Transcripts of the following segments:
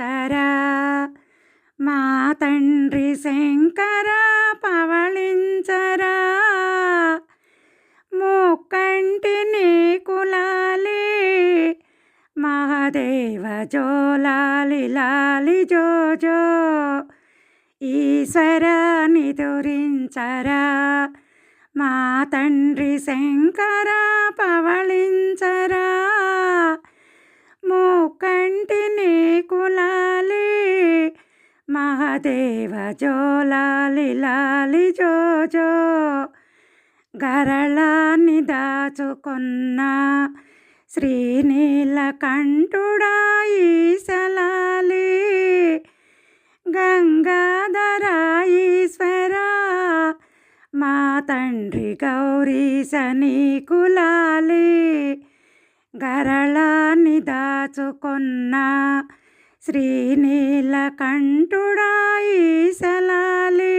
నిదురించరా మా తండ్రి శంకర పవళించరా. ముక్కంటి నీకులాలి మహాదేవ జోలాలి లాలి జోజో. ఈశ్వర నిదురించరా మా తండ్రి శంకర పవళించరా. ముక్కంటి కులాలి మహాదేవ జోలాలి లాలి జోజో. గరళాన్ని దాచుకున్న శ్రీనీలకంఠుడా ఈశలాలి గంగాధర ఈశ్వర. మా తండ్రి గౌరీశ నీకులాలి గరళాన్ని దాచుకున్న శ్రీనీలకంఠుడా ఈశలాలి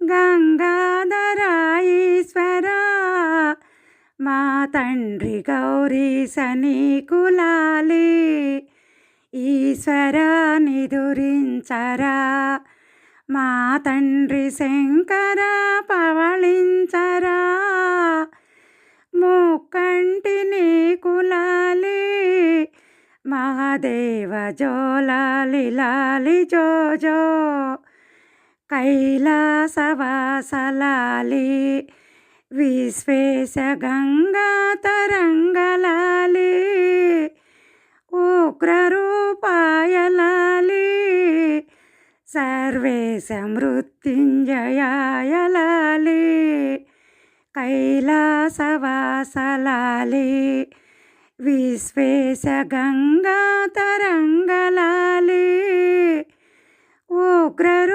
గంగాధరాయీశ్వర మా తండ్రి గౌరీశ నీకులాలి ఈశ్వర నిదురించరా మా తండ్రి శంకర పవళించరా. ముక్కంటి కులాలి మహాదేవ జోలాలి లాలి జోజో. కైలాసవాసలాలి విశ్వేశ గంగా తరంగలాలి ఉగ్రరూపాయలాలి సర్వేశ మృత్యుంజయాయలాలి. కైలాసవాసలాలి విశ్వేశ గంగా తరంగలాలి ఉగ్రరూపాయలాలి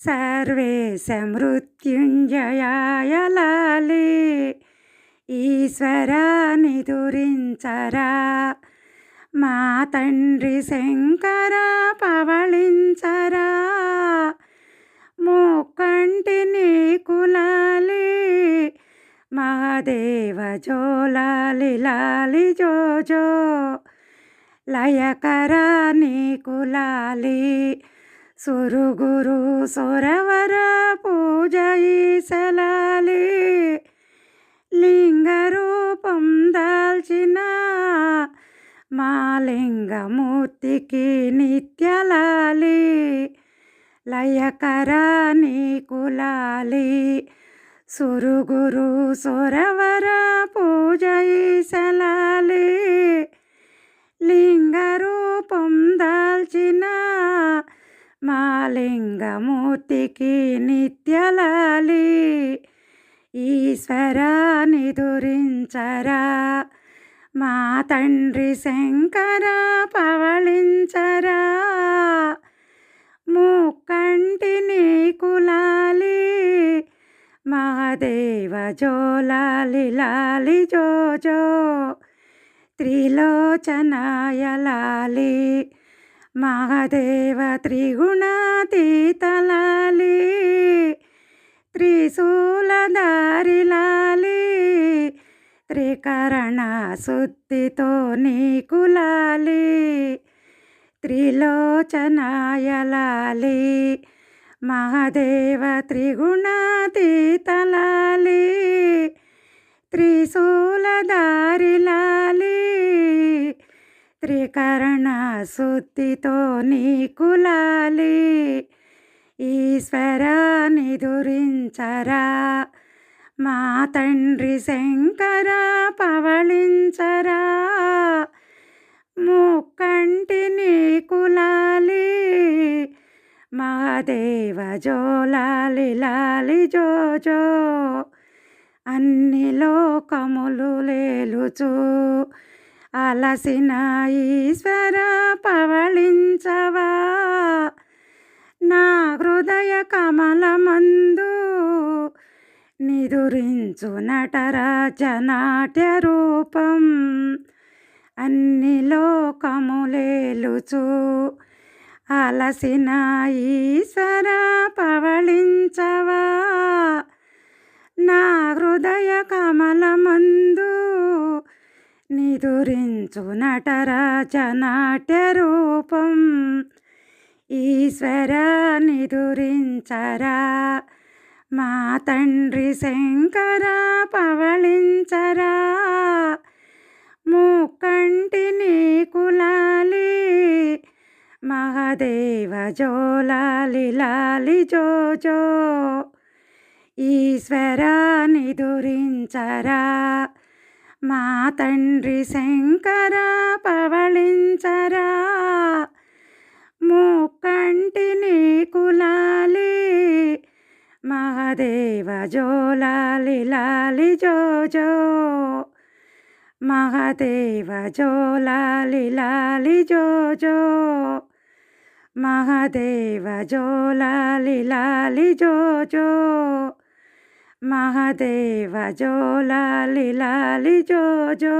సర్వేశ మృత్యుంజయాయలాలే ఈశ్వరాని దురించరా మా తండ్రి శంకర పవళించరా నీ కులాలి మహాదేవ జోలాలి లాలి జోజో. లయకర నీకులాలి సురుగురు సురవర పూజ ఈసలాలి లింగరూపం దాల్చిన మా లింగమూర్తికి చెకరా నీ కులాలి సురుగురు సురవర పూజ ఈసలాలి లింగరూపం దాల్చిన మాలింగమూర్తికి నిత్యలాలి. ఈశ్వరాని నిదురించరా మా తండ్రి శంకర పవళించరా. నీ కులాలి మహాదేవ జోలాలి లాలి జో జోజో. త్రిలోచనాయలాలి మహాదేవ త్రిగుణాతీతలాలి. త్రిశూలధారిలాలి త్రికరణ శుద్ధితో నీకులాలి త్రిలోచనాయలాలి మహాదేవ త్రిగుణాతీతలాలి త్రిశూలధారిలాలి త్రికరణ శుద్ధితో నీకులాలి. ఈశ్వర నిదురించరా మా తండ్రి శంకర పవళించరా జో లాలి లాలి జోజో అన్ని లోకములు లేలుచు అలసిన ఈశ్వర పవళించవా. నా హృదయ కమలమందు నిదురించు నటరాజ నాట్య రూపం. అన్ని లోకములేలుచు అలసిన ఈశ్వరా పవళించవా నా హృదయ కమలమందు నిదురించు నటరాజ నాట్య రూపం ఈశ్వర నిదురించరా? మా తండ్రి శంకర పవళించరా? ముక్కంటి కులాలి మహాదేవ జోలాలి లాలి జోజో ఈశ్వరాని దురించరా. మా తండ్రి శంకర పవళించరా. మూకంటిని కులాలి మహదేవ జోలాలి లాలి జోజో మహాదేవ జోలాలి లాలి జోజో మహదేవ జోలాలి లాలి జోజో మహదేవ జోలాలి లాలి జోజో